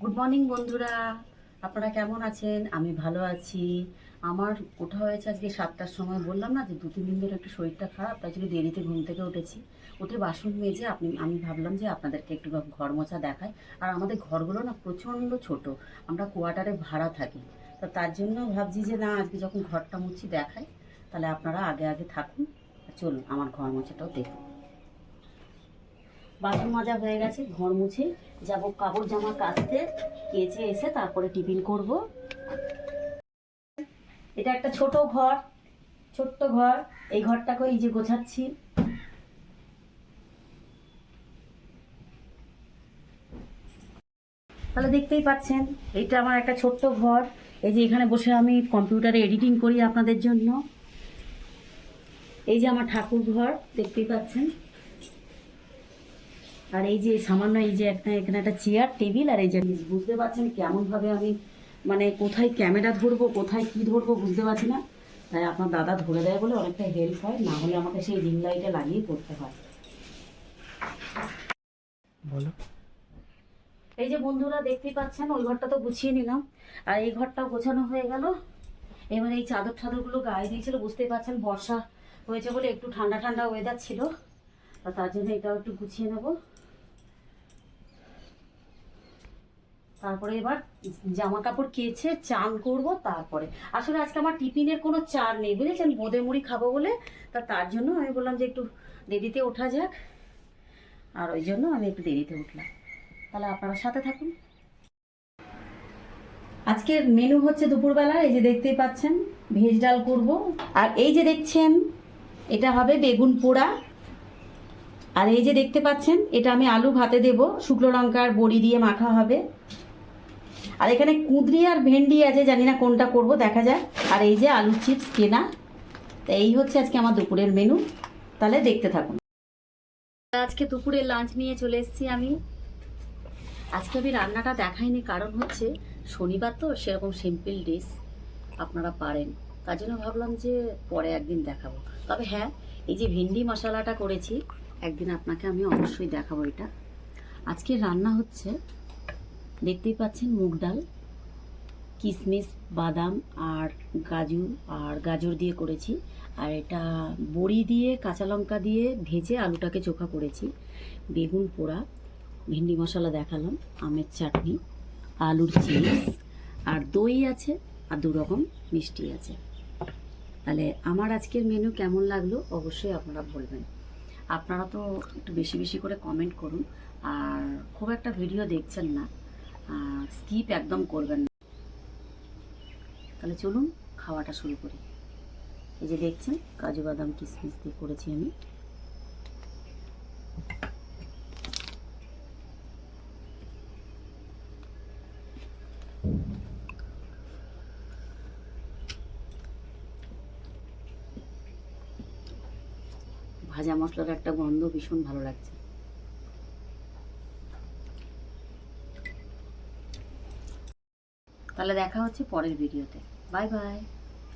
Good morning বন্ধুরা। আপনারা কেমন আছেন? আমি ভালো আছি। আমার ওঠা হয়েছে আজকে সাতটার সময়। বললাম না যে দু, তিন দিন ধরে একটু শরীরটা খারাপ, তাই জন্য দেরিতে ঘুম থেকে উঠেছি। উঠে বাসন মেজে আপনি, আমি ভাবলাম যে আপনাদেরকে একটু ঘর মোছা দেখাই। আর আমাদের ঘরগুলো না প্রচণ্ড ছোট। আমরা কোয়ার্টারে ভাড়া থাকি। তো তার জন্য ভাবছি যে না, আজকে যখন ঘরটা মুছি দেখাই, তাহলে আপনারা আগে আগে থাকুন। চলুন, আমার ঘর মোছাটাও দেখুন। বাসন মাজা হয়ে গেছে, ঘর মুছে যাব, কাপড় জামা কাচতে, কেচে এসে তারপরে টিফিন করব। এটা একটা ছোট ঘর, ছোট্ট ঘর, এই ঘরটাকে এই যে গোছাচ্ছি। তাহলে দেখতেই পাচ্ছেন, এটা আমার একটা ছোট্ট ঘর। এই যে এখানে বসে আমি কম্পিউটারে এডিটিং করি আপনাদের জন্য। এই যে আমার ঠাকুর ঘর, দেখতেই পাচ্ছেন। আর এই যে সামান্য এই যে একটা এখানে একটা চেয়ার টেবিল আর এই যে বুঝতে পারছেন কেমন ভাবে আমি মানে কোথায় ক্যামেরা ধরবো কোথায় কি ধরবো বুঝতে পারছি না। তাই আপনার দাদা ধরে দেয় বলে অনেকটা হেল্প হয় না হলে আমাকে সেই রিং লাইটে লাগিয়ে করতে হয়। বলো। এই যে বন্ধুরা দেখতেই পাচ্ছেন ওই ঘরটা তো গুছিয়ে নিলাম। আর এই ঘরটা গোছানো হয়ে গেল। এবার এই চাদর টাদরগুলো গায়ে দিয়েছিল বুঝতেই পারছেন বর্ষা হয়েছে বলে একটু ঠান্ডা ঠান্ডা ওয়েদার ছিল। আর তার জন্য এটাও একটু গুছিয়ে নেব। তারপরে এবার জামা কাপড় কেচে চান করব তারপরে। আসলে আজকে আমার টিফিনের কোনো চার নেই, বুঝেছেন? বোঁদে মুড়ি খাব বলে। তা তার জন্য আমি বললাম যে একটু দেরিতে ওঠা যাক। আর ওই জন্য আমি একটু দেরিতে উঠলাম। তাহলে আপনারা সাথে থাকুন। আজকের মেনু হচ্ছে দুপুরবেলা, এই যে দেখতেই পাচ্ছেন, ভেজ ডাল করব। আর এই যে দেখছেন, এটা হবে বেগুন পোড়া। আর এই যে দেখতে পাচ্ছেন, এটা আমি আলু ভাতে দেব। শুকনো লঙ্কার বড়ি দিয়ে মাখা হবে। আর এখানে কুঁদরি আর ভেন্ডি আছে, জানি না কোনটা করব, দেখা যাক। আর এই যে আলু চিপস কেনা। তা এই হচ্ছে আজকে আমার দুপুরের মেনু। তাহলে দেখতে থাকুন। আজকে দুপুরের লাঞ্চ নিয়ে চলে এসেছি আমি। আজকে আমি রান্নাটা দেখাইনি, কারণ হচ্ছে শনিবার তো, সেরকম সিম্পল ডিশ আপনারা পারেন। তার জন্য ভাবলাম যে পরে একদিন দেখাবো। তবে হ্যাঁ এই যে ভিন্ডি মশলাটা করেছি একদিন আপনাকে আমি অবশ্যই দেখাবো এটা। আজকে রান্না হচ্ছে, দেখতেই পাচ্ছেন মুগ ডাল কিশমিশ বাদাম আর কাজু আর গাজর দিয়ে করেছি। আর এটা বড়ি দিয়ে, কাঁচা লঙ্কা দিয়ে ভেজে আলুটাকে চোখা করেছি। বেগুন পোড়া, ভেন্ডি মশলা দেখালাম, আমের চাটনি, আলুর চিপস আর দই আছে, আর দু রকম মিষ্টি আছে। তাহলে আমার আজকের মেনু কেমন লাগল অবশ্যই আপনারা বলবেন। আপনারা তো একটু বেশি বেশি করে কমেন্ট করুন। আর খুব একটা ভিডিও দেখছেন না। স্কিপ একদম করবেন না। তাহলে চলুন খাওয়াটা শুরু করি। এই যে দেখছেন, কাজু বাদাম কিশমিশ দিয়ে করেছি আমি। ভাজা মশলার একটা গন্ধ ভীষণ ভালো লাগছে। তাহলে দেখা হচ্ছে পরের ভিডিওতে। Bye bye.